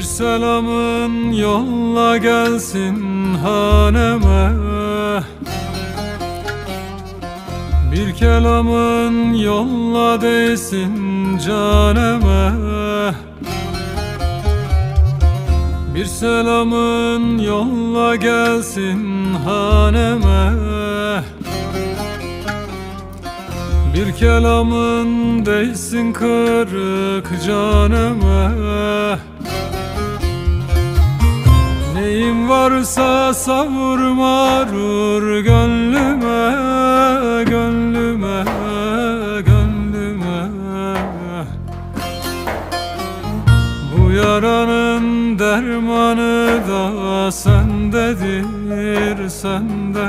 Bir selamın yolla gelsin haneme. Bir kelamın yolla değsin caneme. Bir selamın yolla gelsin haneme. Bir kelamın değsin kırık caneme Neyim varsa savurma vur gönlüme, gönlüme, gönlüme. Bu yaranın dermanı da sendedir, sende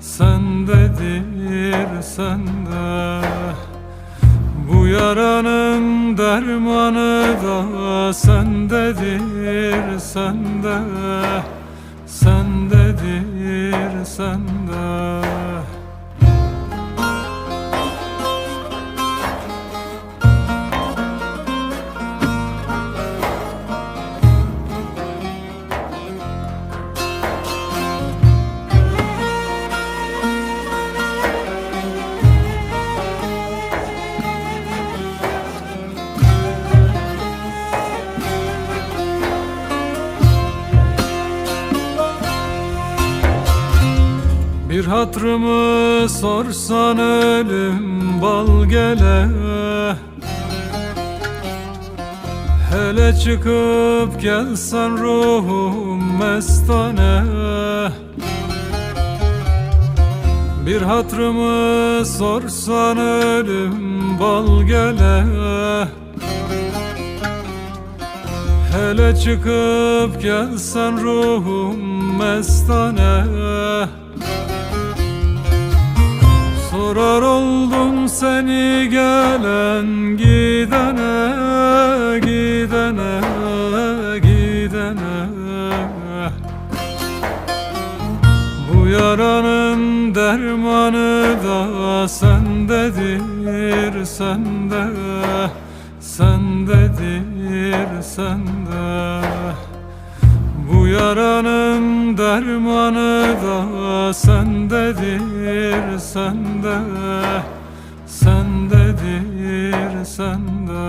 Sendedir, sende. Bu yaranın dermanı da sendedir, sende. Sendedir, sende Bir hatrımı sorsan ölüm bal gele. Hele çıkıp gelsen ruhum mestane. Bir hatrımı sorsan ölüm bal gele. Hele çıkıp gelsen ruhum mestane Sorar oldum seni gelen gidene gidene gidene. Bu yaranın dermanı da sendedir sende Sendedir sende. Bu yaranın dermanı da sendedir, sende Sendedir, sende